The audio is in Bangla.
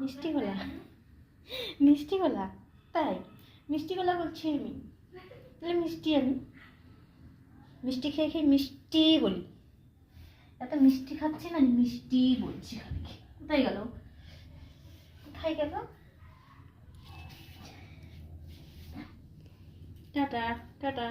মিষ্টি গলা মিষ্টি গলা তাই? মিষ্টি গলা বলছি আমি। তাহলে মিষ্টি আমি। মিষ্টি খেয়ে খেয়ে মিষ্টি বলি। এত মিষ্টি খাচ্ছি না, মিষ্টি বলছি খালি কোথায় গেল? কোথায় গেল? Tata tata.